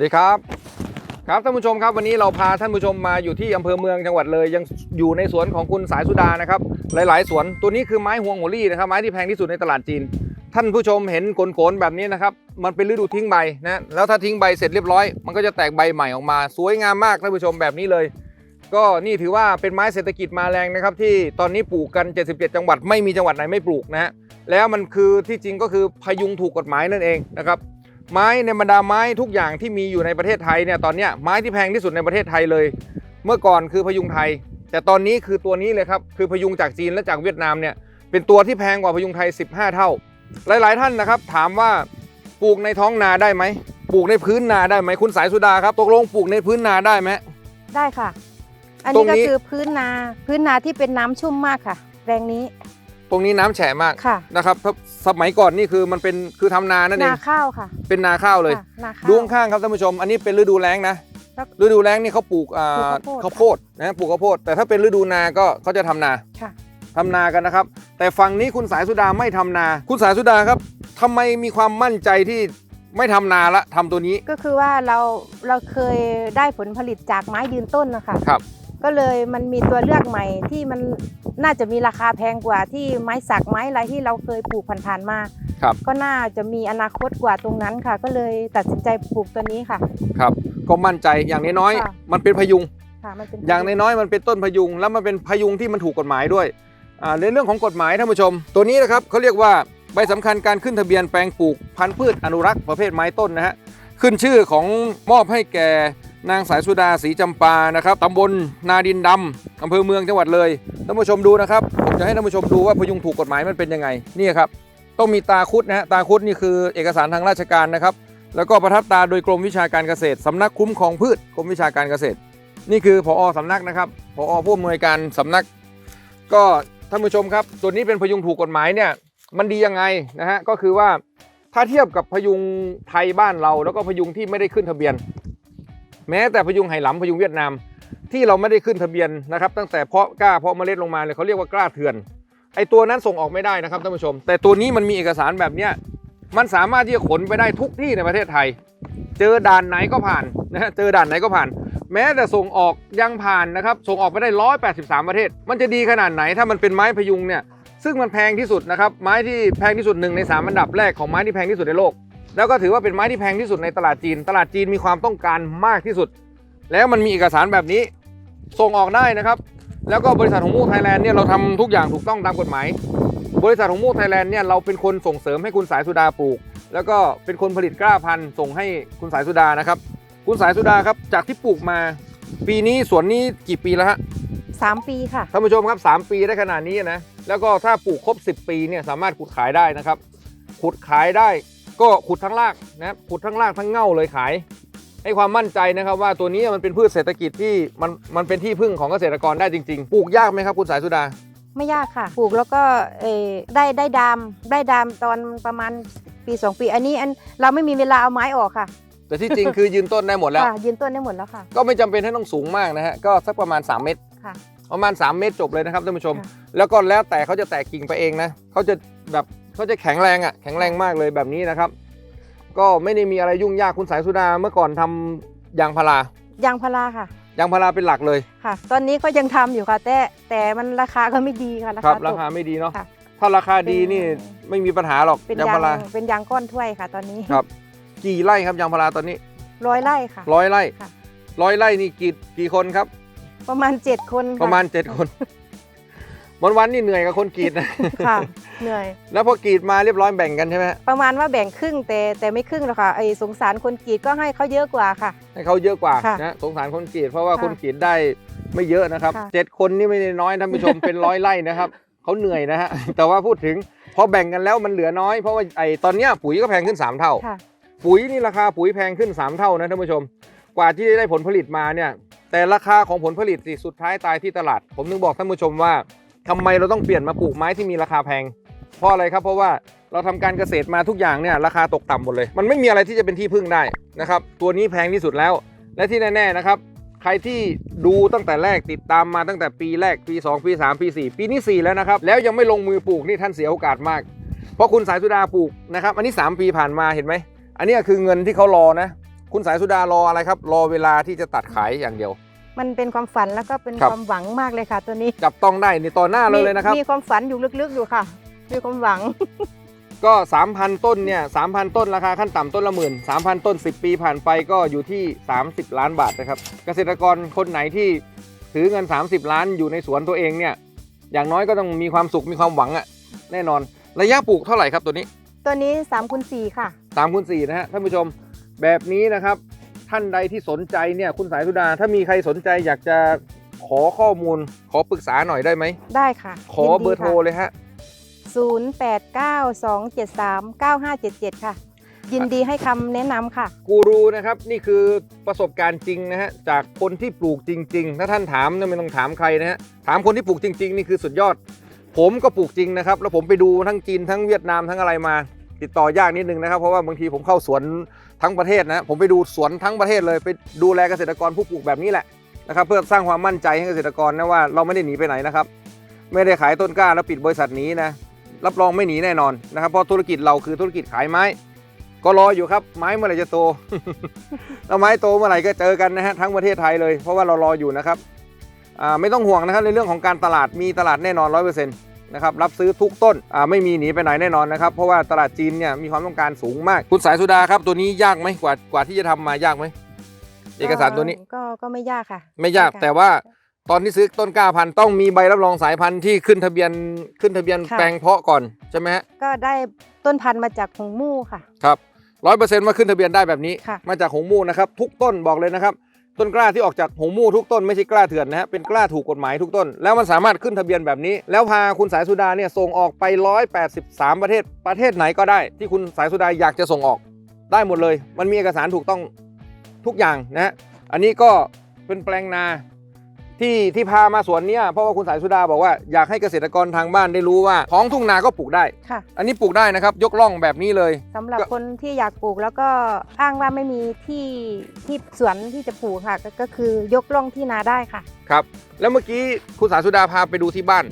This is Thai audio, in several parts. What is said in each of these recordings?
สวัสดีครับ ครับท่านผู้ชมครับวันนี้เราพาท่านผู้ชมมาอยู่ที่อำเภอเมืองจังหวัดเลย ยังอยู่ในสวนของคุณสายสุดานะครับหลายๆ สวนตัวนี้คือไม้ฮวงหัวลี่นะครับไม้ที่แพงที่สุดในตลาดจีน ท่านผู้ชมเห็นโขนๆแบบนี้นะครับมันเป็นฤดูทิ้งใบนะแล้วถ้าทิ้งใบเสร็จเรียบร้อย มันก็จะแตกใบใหม่ออกมา สวยงามมากท่านผู้ชมแบบนี้เลย ก็นี่ถือว่าเป็นไม้เศรษฐกิจมาแรงนะครับที่ตอนนี้ปลูกกัน 77 จังหวัดไม่มีจังหวัดไหนไม่ปลูกนะฮะแล้วมันคือที่จริงก็คือพยุงถูกกฎหมายนั่นเองนะครับ ไม้ในบรรดาไม้ทุกอย่างที่มีอยู่ในประเทศไทยเนี่ยตอนเนี้ยไม้ที่แพงที่สุดในประเทศไทยเลย เมื่อก่อนคือพยุงไทย แต่ตอนนี้คือตัวนี้เลยครับคือพยุงจากจีนและจากเวียดนามเนี่ยเป็นตัวที่แพงกว่าพยุงไทย 15 เท่า หลาย ๆ ท่านนะครับ ถามว่าปลูกในท้องนาได้ไหมปลูกในพื้นนาได้ไหมคุณสายสุดาครับตกลงปลูกในพื้นนาได้ไหมได้ค่ะ อันตรนี้งก็นี้คือพื้นนาพื้นนาที่เป็นน้ำชุ่มมากค่ะแปลงนี้ ตรงนี้น้ำแฉะมากค่ะ นะครับถ้าสมัยก่อนนี่คือมันเป็นคือทำนานั่นเอนางข้าวค่ะเป็นนาข้าวเลยค่ะนาข้าว ดูข้างๆครับท่านผู้ชม อันนี้เป็นฤดูแล้งนะครับฤดูแล้งนี่เขาปลูกอ่าปลูกข้าข้าววโพโพด ดนะปลูกข้าวโพด แต่ถ้าเป็นฤดูนาก็เขาจะทำนา ค่ะ ทำนากันนะครับ แต่ฝั่งนี้คุณสายสุดาไม่ทำนา คุณสายสุดาครับทำไมมีความมั่นใจที่ไม่ทำนาละทำตัวนี้ ก็คือว่าเราเราเคยได้ผลผลิตจากไม้ยืนต้นนะคะครับ ก็เลยมันมีตัวเลือกใหม่ที่มันน่าจะมีราคาแพงกว่าที่ไม้สักไม้อะไรที่เราเคยปลูกผ่านๆมาครับก็น่าจะมีอนาคตกว่าตรงนั้นค่ะ ก็เลยตัดสินใจปลูกตัวนี้ค่ะ ครับ ก็มั่นใจอย่างน้อยค่ะๆมันเป็นพยุง ค่ะมันเป็นอย่างน้อยๆมันเป็นต้นพยุง แล้วมันเป็นพยุงที่มันถูกกฎหมายด้วยอ่าในเรื่องของกฎหมายท่านผู้ชม ตัวนี้นะครับเขาเรียกว่าใบสำคัญการขึ้นทะเบียนแปลงปลูกพันธุ์พืชอนุรักษ์ประเภทไม้ต้นนะฮะขึ้นชื่อของมอบให้แก่ นางสายสุดาศรีจำปานะครับตำบลนาดินดำอำเภอเมืองจังหวัดเลยท่านผู้ชมดูนะครับผมจะให้ท่านผู้ชมดูว่าพยุงถูกกฎหมายมันเป็นยังไงนี่ครับต้องมีตาคุดนะฮะตาคุดนี่คือเอกสารทางราชการนะครับ แล้วก็ประทับตาโดยกรมวิชาการเกษตรสำนักคุ้มครองพืชกรมวิชาการเกษตร นี่คือผอสำนักนะครับผอผู้อำนวยการสำนัก ก็ท่านผู้ชมครับตัวนี้เป็นพยุงถูกกฎหมายเนี่ยมันดียังไงนะฮะก็คือว่าถ้าเทียบกับพยุงไทยบ้านเรา แล้วก็พยุงที่ไม่ได้ขึ้นทะเบียน แม้แต่พยุงไหหลำพยุงเวียดนามที่เราไม่ได้ขึ้นทะเบียนนะครับตั้งแต่เพาะกล้าเพาะเมล็ดลงมาเลยเขาเรียกว่ากล้าเถื่อนไอตัวนั้นส่งออกไม่ได้นะครับท่านผู้ชม แต่ตัวนี้มันมีเอกสารแบบเนี้ยมันสามารถที่จะขนไปได้ทุกที่ในประเทศไทย เจอด่านไหนก็ผ่านนะฮะเจอด่านไหนก็ผ่าน แม้แต่ส่งออกยังผ่านนะครับส่งออกไปได้ 183 ประเทศ มันจะดีขนาดไหนถ้ามันเป็นไม้พยุงเนี่ยซึ่งมันแพงที่สุดนะครับไม้ที่แพงที่สุดหนึ่งในสามอันดับแรกของไม้ที่แพงที่สุดในโลก แล้วก็ถือว่าเป็นไม้ที่แพงที่สุดในตลาดจีน ตลาดจีนมีความต้องการมากที่สุด แล้วมันมีเอกสารแบบนี้ส่งออกได้นะครับ แล้วก็บริษัทของมูไทยแลนด์เนี่ยเราทำทุกอย่างถูกต้องตามกฎหมาย บริษัทของมูไทยแลนด์เนี่ยเราเป็นคนส่งเสริมให้คุณสายสุดาปลูก แล้วก็เป็นคนผลิตกล้าพันธุ์ส่งให้คุณสายสุดานะครับ คุณสายสุดาครับจากที่ปลูกมา ปีนี้สวนนี้กี่ปีแล้วฮะสามปีค่ะท่านผู้ชมครับ 3 ปีได้ขนาดนี้นะแล้วก็ถ้าปลูกครบ 10 ปีเนี่ยสามารถขุดขายได้นะครับขุดขายได้ ก็ขุดทั้งรากนะครับขุดทั้งรากทั้งเง่าเลยขาย ให้ความมั่นใจนะครับว่าตัวนี้มันเป็นพืชเศรษฐกิจที่มันมันเป็นที่พึ่งของเกษตรกรได้จริงๆ ปลูกยากไหมครับคุณสายสุดา ไม่ยากค่ะ ปลูกแล้วก็เออได้ได้ดามได้ดามตอนประมาณปีสองปี อันนี้อันเราไม่มีเวลาเอาไม้ออกค่ะแต่ที่จริงคือยืนต้นได้หมดแล้ว ค่ะยืนต้นได้หมดแล้วค่ะ ก็ไม่จำเป็นให้ต้องสูงมากนะฮะก็สักประมาณ 3 เมตร ค่ะ ประมาณ 3 เมตรจบเลยนะครับท่านผู้ชม ค่ะ แล้วก็แล้วแต่เขาจะแตกกิ่งไปเองนะเขาจะแบบ เขาจะแข็งแรงอะแข็งแรงมากเลยแบบนี้นะครับ ก็ไม่ได้มีอะไรยุ่งยากคุณสายสุดาเมื่อก่อนทำยางพารายางพาราค่ะยางพาราเป็นหลักเลยค่ะ ตอนนี้ก็ยังทำอยู่ค่ะ แต่แต่มันราคาก็ไม่ดีค่ะราครัคาบตรากคาไม่ดีเนาะค่ะถ้าราคาดีเป็นนี่ไม่มีปัญหาหรอกเป็นยางยางพาราเป็นยางก้อนถ้วยค่ะ ตอนนี้ครับ กี่ไร่ครับยางพาราตอนนี้ร้อยไร่ค่ะร้อยไร่ค่ะร้อยไร่นี่กี่กี่คนครับ ประมาณเจ็ดคนค่ประมาณเจ็ดคน วันวันๆนี่เหนื่อยกับคนกรีดนะ ค่ะ เหนื่อย แล้วพอกรีดมาเรียบร้อยแบ่งกันใช่ไหมฮะประมาณว่าแบ่งครึ่งแต่แต่ไม่ครึ่งหรอกค่ะไอ้สงสารคนกรีดก็ให้เขาเยอะกว่าค่ะ ให้เขาเยอะกว่าค่ะนะสงสารคนกรีดเพราะว่าค่ะคนกรีดได้ไม่เยอะนะครับค่ะ เจ็ดคนนี่ไม่ได้น้อยท่านผู้ชม เป็นร้อยไร่นะครับเขาเหนื่อยนะฮะ แต่ว่าพูดถึงพอแบ่งกันแล้วมันเหลือน้อยเพราะว่าไอ้ตอนเนี้ยปุ๋ยก็แพงขึ้น3เท่า ค่ะ ปุ๋ยนี่ราคาปุ๋ยแพงขึ้น 3 เท่านะท่านผู้ชม กว่าที่จะได้ผลผลิตมาเนี่ย แต่ราคาของผลผลิตสิสุดท้ายตายที่ตลาด ผมถึงบอกท่านผู้ชมว่า ทำไมเราต้องเปลี่ยนมาปลูกไม้ที่มีราคาแพง เพราะอะไรครับ เพราะว่าเราทำการเกษตรมาทุกอย่างเนี่ยราคาตกต่ำหมดเลย มันไม่มีอะไรที่จะเป็นที่พึ่งได้นะครับตัวนี้แพงที่สุดแล้ว และที่แน่ๆนะครับใครที่ดูตั้งแต่แรกติดตามมาตั้งแต่ปีแรกปี 2 ปี 3 ปี 4 ปีนี้ 4 แล้วนะครับ แล้วยังไม่ลงมือปลูกนี่ท่านเสียโอกาสมาก เพราะคุณสายสุดาปลูกนะครับ อันนี้ 3 ปีผ่านมาเห็นไหม อันนี้คือเงินที่เขารอนะ คุณสายสุดารออะไรครับ รอเวลาที่จะตัดขายอย่างเดียว มันเป็นความฝันแล้วก็เป็นครับ ความหวังมากเลยค่ะ ตัวนี้จับต้องได้ในตอนหน้าเราเลยนะครับ มีความฝันอยู่ลึกๆอยู่ค่ะ มีความหวัง ก็ 3,000 ต้นเนี่ย3,000 ต้นราคาขั้นต่ำต้นละหมื่น3,000 ต้น 10 ปีผ่านไปก็อยู่ที่ 30 ล้านบาทนะครับ เกษตรกรคนไหนที่ถือเงิน 30 ล้านอยู่ในสวนตัวเองเนี่ยอย่างน้อยก็ต้องมีความสุขมีความหวังอะแน่นอน ระยะปลูกเท่าไหร่ครับตัวนี้ตัวนี้3คูณ4ค่ะ3คูณ4นะฮะท่านผู้ชมแบบนี้นะครับ ท่านใดที่สนใจเนี่ยคุณสายสุดา ถ้ามีใครสนใจอยากจะขอข้อมูล ขอปรึกษาหน่อยได้ไหม ได้ค่ะขอเบอร์โทรเลยฮะ 0892739577 ค่ะ ยินดีให้คำแนะนำค่ะ กูรูนะครับนี่คือประสบการณ์จริงนะฮะจากคนที่ปลูกจริง ๆ ถ้าท่านถามเนี่ยไม่ต้องถามใครนะฮะถามคนที่ปลูกจริง ๆ นี่คือสุดยอด ผมก็ปลูกจริงนะครับ แล้วผมไปดูทั้งจีนทั้งเวียดนามทั้งอะไรมา ติดต่อยากนิดนึงนะครับ เพราะว่าบางทีผมเข้าสวนทั้งประเทศนะผมไปดูสวนทั้งประเทศเลย ไปดูแลเกษตรกรผู้ปลูกแบบนี้แหละนะครับเพื่อสร้างความมั่นใจให้เกษตรกรนะว่าเราไม่ได้หนีไปไหนนะครับ ไม่ได้ขายต้นกล้าแล้วปิดบริษัทนี้นะรับรองไม่หนีแน่นอนนะครับเพราะธุรกิจเราคือธุรกิจขายไม้ ก็รออยู่ครับไม้เมื่อไหร่จะโตแล้วไม้โตเมื่อไหร่ก็เจอกันนะฮะทั้งประเทศไทยเลย เพราะว่าเรารออยู่นะครับไม่ต้องห่วงนะครับในเรื่องของการตลาดมีตลาดแน่นอนร้อยเปอร์เซ็นต์ นะครับรับซื้อทุกต้นอ่าไม่มีหนีไปไหนแน่นอนนะครับ เพราะว่าตลาดจีนเนี่ยมีความต้องการสูงมากคุณสายสุดาครับตัวนี้ยากไหมกว่ากว่าที่จะทำมายากไหมเอกสารตัวนี้ก็ก็ไม่ยากค่ะ ไม่ยากค่ะแต่ว่าตอนที่ซื้อต้นกล้าพันธุ์ต้องมีใบรับรองสายพันธุ์ที่ขึ้นทะเบียนขึ้นทะเบียนค่ะแปลงเพาะก่อนใช่ไหมฮะก็ได้ต้นพันธุ์มาจากหงมู่ค่ะครับร้อยเปอร์เซ็นต์ว่าขึ้นทะเบียนได้แบบนี้ค่ะมาจากหงมู่นะครับทุกต้นบอกเลยนะครับ ต้นกล้าที่ออกจากหงมู่ทุกต้นไม่ใช่กล้าเถื่อนนะฮะเป็นกล้าถูกกฎหมายทุกต้น แล้วมันสามารถขึ้นทะเบียนแบบนี้ แล้วพาคุณสายสุดาเนี่ยส่งออกไป 183 ประเทศประเทศไหนก็ได้ ที่คุณสายสุดาอยากจะส่งออกได้หมดเลย มันมีเอกสารถูกต้องทุกอย่างนะฮะอันนี้ก็เป็นแปลงนา ที่ที่พามาสวนเนี้ยเพราะว่าคุณสายสุดาบอกว่าอยากให้เกษตรกรทางบ้านได้รู้ว่าท้องทุ่งนาก็ปลูกได้ ค่ะ อันนี้ปลูกได้นะครับ ยกล่องแบบนี้เลย สำหรับก็ คนที่อยากปลูกแล้วก็อ้างว่าไม่มีที่ที่สวนที่จะปลูกค่ะก็ก็คือยกล่องที่นาได้ค่ะ ครับ แล้วเมื่อกี้คุณสาสุดาพาไปดูที่บ้าน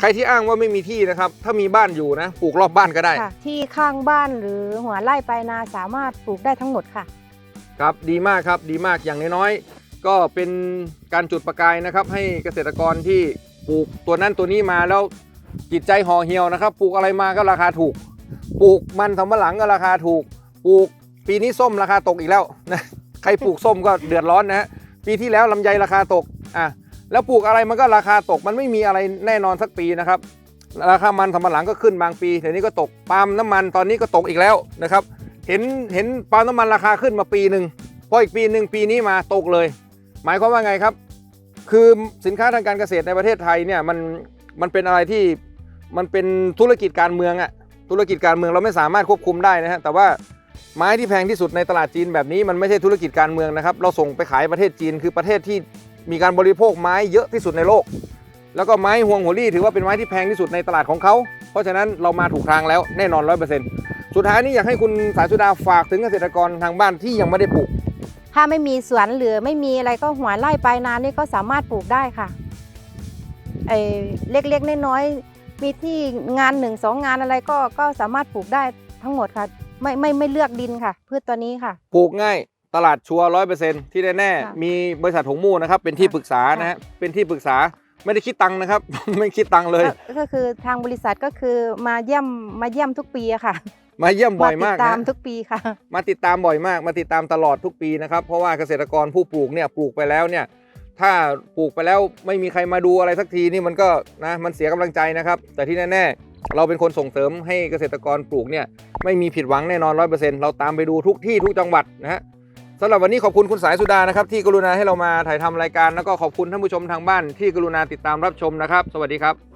ใครที่อ้างว่าไม่มีที่นะครับ ถ้ามีบ้านอยู่นะปลูกรอบบ้านก็ได้ ค่ะ ที่ข้างบ้านหรือหัวไร่ปลายนาสามารถปลูกได้ทั้งหมดค่ะ ครับดีมากครับดีมากอย่างน้อยๆ ก็เป็นการจุดประกายนะครับ ให้เกษตรกรที่ปลูกตัวนั้นตัวนี้มาแล้วจิตใจห่อเหี่ยวนะครับ ปลูกอะไรมาก็ราคาถูก ปลูกมันสำปะหลังก็ราคาถูก ปลูกปีนี้ส้มราคาตกอีกแล้วนะใครปลูกส้มก็เดือดร้อนนะฮะปีที่แล้วลำไยราคาตกอะแล้วปลูกอะไรมันก็ราคาตกมันไม่มีอะไรแน่นอนสักปีนะครับ ราคามันสำปะหลังก็ขึ้นบางปีเดี๋ยวนี้ก็ตกปาล์มน้ำมันตอนนี้ก็ตกอีกแล้วนะครับ เห็นเห็นปาล์มน้ำมันราคาขึ้นมาปีหนึ่งพออีกปีหนึ่งปีนี้มาตกเลย หมายความว่าไงครับ คือสินค้าทางการเกษตรในประเทศไทยเนี่ยมันมันเป็นอะไรที่มันเป็นธุรกิจการเมืองอะธุรกิจการเมืองเราไม่สามารถควบคุมได้นะฮะแต่ว่าไม้ที่แพงที่สุดในตลาดจีนแบบนี้มันไม่ใช่ธุรกิจการเมืองนะครับ เราส่งไปขายประเทศจีนคือประเทศที่มีการบริโภคไม้เยอะที่สุดในโลก แล้วก็ไม้ฮวงหัวรี่ถือว่าเป็นไม้ที่แพงที่สุดในตลาดของเขา เพราะฉะนั้นเรามาถูกทางแล้วแน่นอนร้อยเปอร์เซ็นต์สุดท้ายนี้อยากให้คุณสายสุดาฝากถึงเกษตรกรทางบ้านที่ยังไม่ได้ปลูก ถ้าไม่มีสวนหรือไม่มีอะไรก็หัวไร่ปลายนานี่ก็สามารถปลูกได้ค่ะไอ้เล็กๆน้อยๆมีที่งานหนึ่งสองงานอะไรก็ก็สามารถปลูกได้ทั้งหมดค่ะ ไม่ไม่ไม่เลือกดินค่ะ พืชตัวนี้ค่ะ ปลูกง่ายตลาดชัวร้อยเปอร์เซ็นต์ที่แน่ค่ะๆมีบริษัทหงมู่นะครับ เป็นที่ปรึกษานะฮะเป็นที่ปรึกษาไม่ได้คิดตังค์นะครับ ไม่คิดตังค์เลย ก็ก็คือทางบริษัทก็คือมาเยี่ยมมาเยี่ยมทุกปีอะค่ะ มาเยี่ยมบ่อยติมาดกตามนะทุกปีค่ะ มาติดตามบ่อยมาก มาติดตามตลอดทุกปีนะครับเพราะว่าเกษตรกรผู้ปลูกเนี่ยปลูกไปแล้วเนี่ยถ้าปลูกไปแล้วไม่มีใครมาดูอะไรสักทีนี่มันก็นะมันเสียกำลังใจนะครับ แต่ที่แน่ๆ เราเป็นคนส่งเสริมให้เกษตรกรปลูกเนี่ยไม่มีผิดหวังแน่นอนร้อยเปอร์เซ็นต์เราตามไปดูทุกที่ทุกจังหวัดนะฮะสำหรับวันนี้ขอบคุณคุณสายสุดานะครับที่กรุณาให้เรามาถ่ายทำรายการแล้วก็ขอบคุณท่านผู้ชมทางบ้านที่กรุณาติดตามรับชมนะครับ สวัสดีครับ